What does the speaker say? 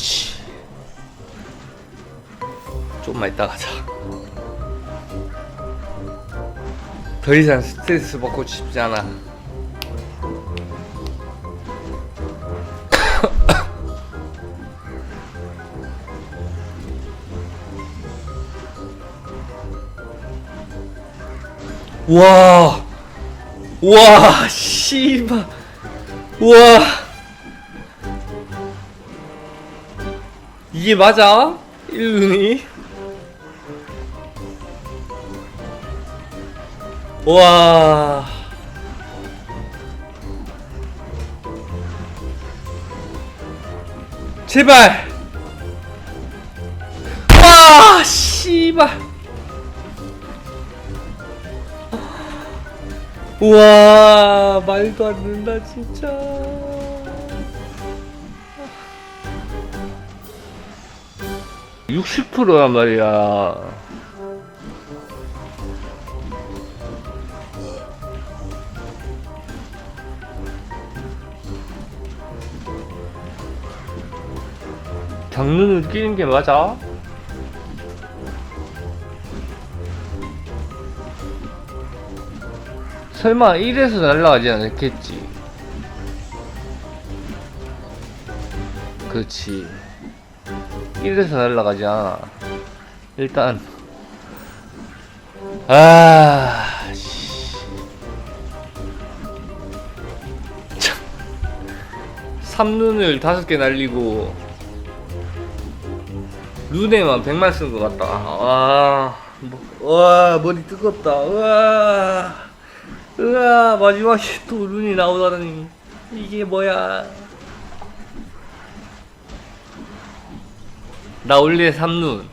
그렇지. 조금만 있다 가자. 더 이상 스트레스 받고 싶지 않아. 와, 와, 씨발, 와. 이게 맞아? 일눈이? 와, 제발, 와, 씨발. 우와 말도 안 된다 진짜 60%란 말이야 장르는 끼는 게 맞아? 설마 1에서 날라가지 않겠지? 그렇지 1에서 날라가지 않아. 일단. 아... 씨. 참. 3눈을 5개 날리고 눈에만 100만 쓴 것 같다. 와, 뭐, 와 머리 뜨겁다. 와 으아 마지막에 또 눈이 나오다니. 이게 뭐야 나 원래 삼눈